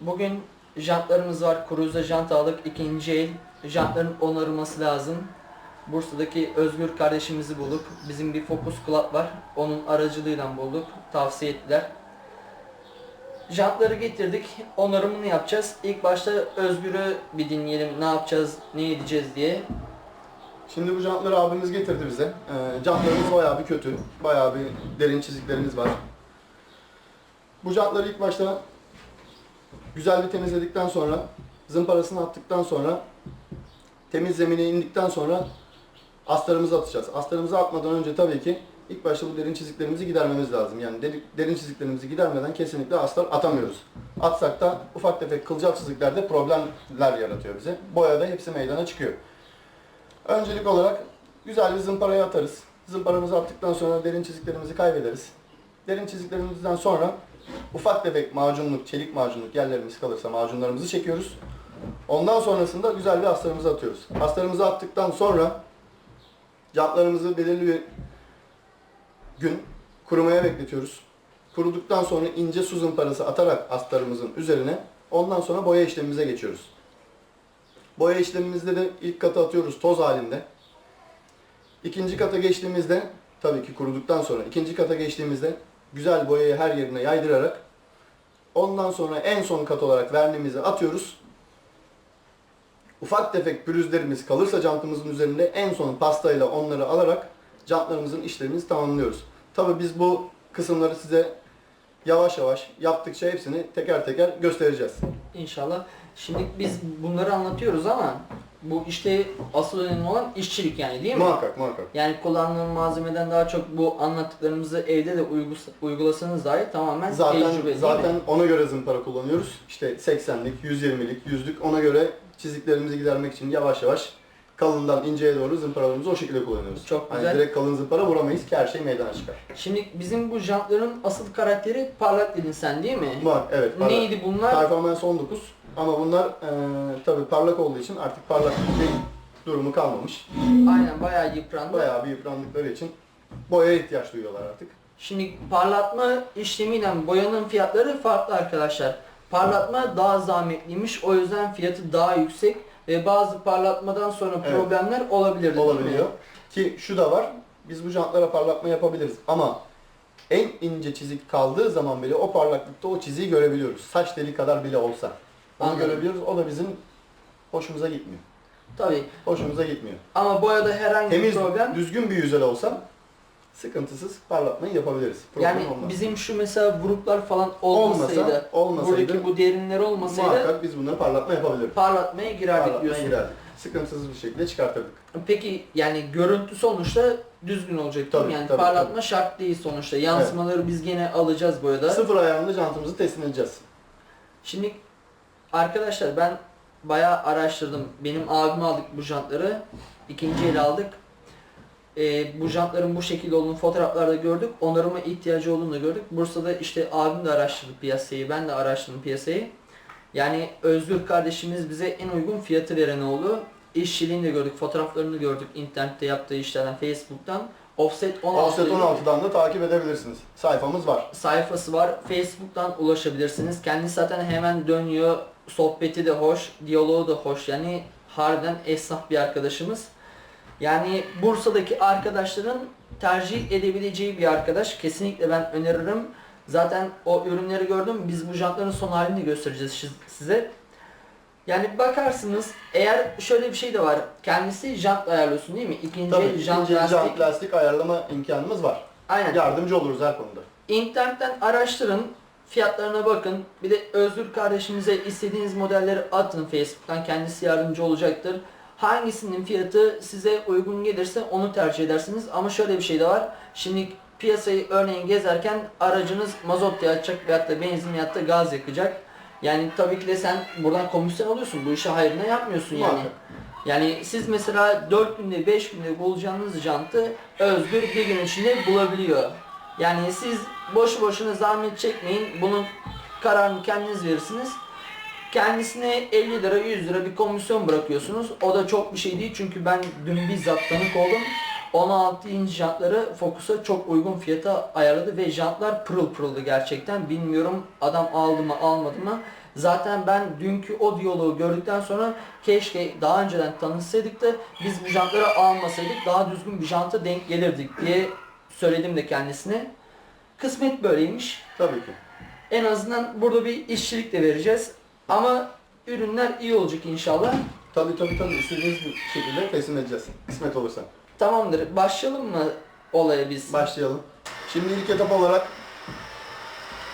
Bugün jantlarımız var. Cruise'da jant aldık. ikinci el. Jantların onarılması lazım. Bursa'daki Özgür kardeşimizi bulduk. Bizim bir Focus Club var. Onun aracılığıyla bulduk. Tavsiye ettiler. Jantları getirdik. Onarımını yapacağız. İlk başta Özgür'ü bir dinleyelim. Ne yapacağız, ne edeceğiz diye. Şimdi bu jantları abimiz getirdi bize. Ee, jantlarımız bayağı bir kötü. Bayağı bir derin çiziklerimiz var. Bu jantları ilk başta güzel bir temizledikten sonra, zımparasını attıktan sonra, temiz zemine indikten sonra astarımızı atacağız. Astarımızı atmadan önce tabii ki ilk başta bu derin çiziklerimizi gidermemiz lazım. Yani deri- derin çiziklerimizi gidermeden kesinlikle astar atamıyoruz. Atsak da ufak tefek kılcal çiziklerde problemler yaratıyor bize. Boyada hepsi meydana çıkıyor. Öncelik olarak güzel bir zımparaya atarız. Zımparamızı attıktan sonra derin çiziklerimizi kaybederiz. Derin çiziklerimizden sonra ufak tefek macunluk, çelik macunluk yerlerimiz kalırsa macunlarımızı çekiyoruz. Ondan sonrasında güzel bir astarımızı atıyoruz. Astarımızı attıktan sonra jantlarımızı belirli bir gün kurumaya bekletiyoruz. Kuruduktan sonra ince su zımparası atarak astarımızın üzerine ondan sonra boya işlemimize geçiyoruz. Boya işlemimizde de ilk kata atıyoruz toz halinde. İkinci kata geçtiğimizde tabii ki kuruduktan sonra ikinci kata geçtiğimizde güzel boyayı her yerine yaydırarak ondan sonra en son kat olarak verniğimizi atıyoruz. Ufak tefek pürüzlerimiz kalırsa jantımızın üzerinde en son pastayla onları alarak jantlarımızın işlemimizi tamamlıyoruz. Tabii biz bu kısımları size yavaş yavaş yaptıkça hepsini teker teker göstereceğiz. İnşallah. Şimdi biz bunları anlatıyoruz ama bu işte asıl önemli olan işçilik yani değil mi? Muhakkak muhakkak. Yani kullandığım malzemeden daha çok bu anlattıklarımızı evde de uygus- uygulasanız dahi tamamen Zaten tecrübe değil zaten mi? ona göre zımpara kullanıyoruz. İşte 80'lik, 120'lik, 100'lük ona göre çiziklerimizi gidermek için yavaş yavaş kalından inceye doğru zımparalarımızı o şekilde kullanıyoruz. Çok Hani güzel. direkt kalın zımpara vuramayız ki her şey meydana çıkar. Şimdi bizim bu jantların asıl karakteri parlak dedin sen değil mi? Var evet. parlak. Neydi bunlar? Performans 19 ama bunlar eee tabii parlak olduğu için artık parlak bir durumu kalmamış. Aynen bayağı yıprandı. Bayağı bir yıprandıkları için boyaya ihtiyaç duyuyorlar artık. Şimdi parlatma işlemiyle boyanın fiyatları farklı arkadaşlar. Parlatma daha zahmetliymiş o yüzden fiyatı daha yüksek ve bazı parlatmadan sonra Evet. problemler olabilir değil mi? olabiliyor. Ki şu da var, biz bu jantlara parlatma yapabiliriz ama en ince çizik kaldığı zaman bile o parlaklıkta o çiziyi görebiliyoruz. Saç deli kadar bile olsa. Onu Anladım. görebiliyoruz. O da bizim hoşumuza gitmiyor. Tabii Hoşumuza gitmiyor. ama boyada herhangi Temiz, bir problem düzgün bir yüzey olsa sıkıntısız parlatmayı yapabiliriz. Problem yani olmaz. bizim şu mesela vuruklar falan olmasaydı, Olmasa- olmasaydı buradaki bu derinler olmasaydı Muhakkak biz bunları parlatma yapabiliriz. parlatmaya girerdik Parlatmaya diyorsun. girerdik. Sıkıntısız bir şekilde çıkartırdık. Peki yani görüntü sonuçta düzgün olacak? Tabii, Yani tabii, parlatma şart değil sonuçta. Yansımaları biz gene alacağız boyada. Sıfır ayarında jantımızı teslim edeceğiz. Şimdi arkadaşlar ben bayağı araştırdım. Benim abime aldık bu jantları. İkinci el aldık. Ee, bu jantların bu şekilde olduğunu fotoğraflarda gördük. Onarıma ihtiyacı olduğunu da gördük. Bursa'da işte abim de araştırdı piyasayı. Ben de araştırdım piyasayı. Yani Özgür kardeşimiz bize en uygun fiyatı veren oldu. İşçiliğini de gördük. Fotoğraflarını gördük. internette yaptığı işlerden, Facebook'tan. Offset 16. Offset 16'dan da takip edebilirsiniz. Sayfamız var. sayfası var. Facebook'tan ulaşabilirsiniz. Kendisi zaten hemen dönüyor. Sohbeti de hoş, diyaloğu da hoş. Yani harbiden esnaf bir arkadaşımız. Yani Bursa'daki arkadaşların tercih edebileceği bir arkadaş. Kesinlikle ben öneririm. Zaten o ürünleri gördüm. Biz bu jantların son halini de göstereceğiz size. Yani bakarsınız eğer şöyle bir şey de var. Kendisi jant ayarlıyorsun değil mi? İkinci Tabii el jant ikinci lastik. jant lastik ayarlama imkanımız var. Aynen. Yardımcı oluruz her konuda. İnternetten araştırın, fiyatlarına bakın. Bir de Özgür kardeşimize istediğiniz modelleri atın Facebook'tan. Kendisi yardımcı olacaktır. Hangisinin fiyatı size uygun gelirse onu tercih edersiniz. Ama şöyle bir şey de var. Şimdi piyasayı örneğin gezerken aracınız mazot yakacak veyahut da benzin veyahut da gaz yakacak. Yani tabii ki de sen buradan komisyon alıyorsun. Bu işi hayrına yapmıyorsun yani. Muhakkak. Yani siz mesela 4 günde 5 günde bulacağınız jantı Özgür bir gün içinde bulabiliyor. Yani siz boşu boşuna zahmet çekmeyin. Bunun kararını kendiniz verirsiniz. Kendisine 50 lira 100 lira bir komisyon bırakıyorsunuz. O da çok bir şey değil çünkü ben dün bizzat tanık oldum. 16 inç jantları Focus'a çok uygun fiyata ayarladı ve jantlar pırıl pırıldı gerçekten. Bilmiyorum adam aldı mı almadı mı. Zaten ben dünkü o diyaloğu gördükten sonra keşke daha önceden tanışsaydık da biz bu jantları almasaydık daha düzgün bir janta denk gelirdik diye söyledim de kendisine. Kısmet böyleymiş. Tabii ki. En azından burada bir işçilik de vereceğiz. Ama ürünler iyi olacak inşallah. Tabii tabii tabii. İstediğiniz bir şekilde teslim edeceğiz. Kısmet olursa. Tamamdır. Başlayalım mı olaya biz? Başlayalım. Şimdi ilk etap olarak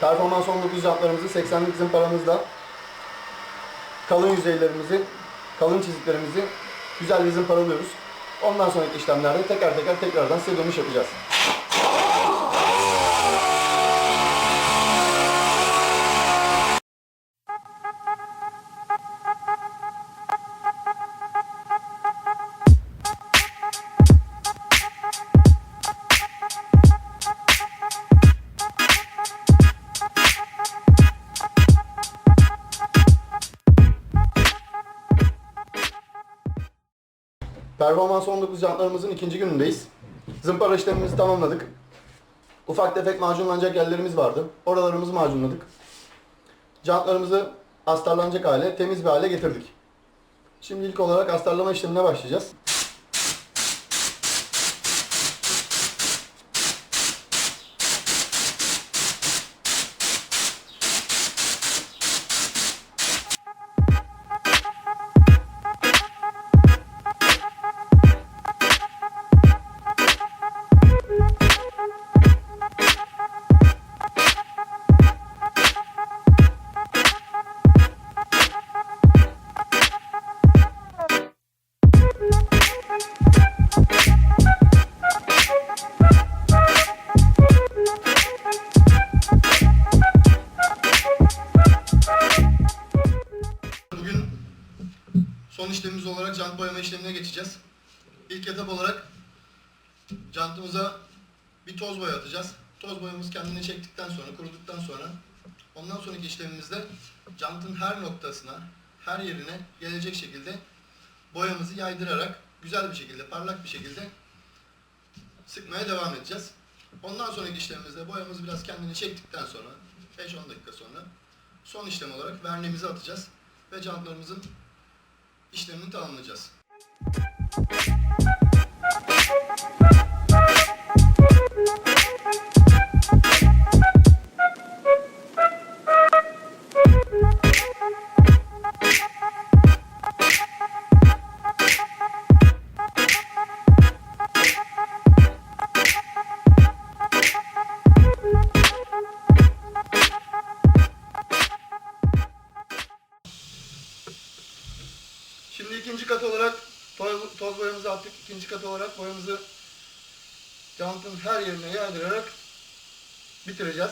Performans 19 jantlarımızı 80'lik zımparamızla kalın yüzeylerimizi, kalın çiziklerimizi güzel bir zımparalıyoruz. Ondan sonraki işlemlerde teker teker tekrardan size dönüş yapacağız. Performans 19 jantlarımızın ikinci günündeyiz. Zımpara işlemimizi tamamladık. Ufak tefek macunlanacak yerlerimiz vardı. Oralarımızı macunladık. Jantlarımızı astarlanacak hale, temiz bir hale getirdik. Şimdi ilk olarak astarlama işlemine başlayacağız. Son işlemimiz olarak jant boyama işlemine geçeceğiz. İlk etap olarak jantımıza bir toz boya atacağız. Toz boyamız kendini çektikten sonra, kuruduktan sonra ondan sonraki işlemimizde jantın her noktasına, her yerine gelecek şekilde boyamızı yaydırarak güzel bir şekilde, parlak bir şekilde sıkmaya devam edeceğiz. Ondan sonraki işlemimizde boyamız biraz kendini çektikten sonra 5-10 dakika sonra son işlem olarak vernemizi atacağız ve jantlarımızın işlemini tamamlayacağız. Şimdi jantın her yerine yaydırarak bitireceğiz.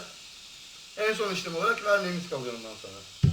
En son işlem olarak verneğimiz kalıyor ondan sonra.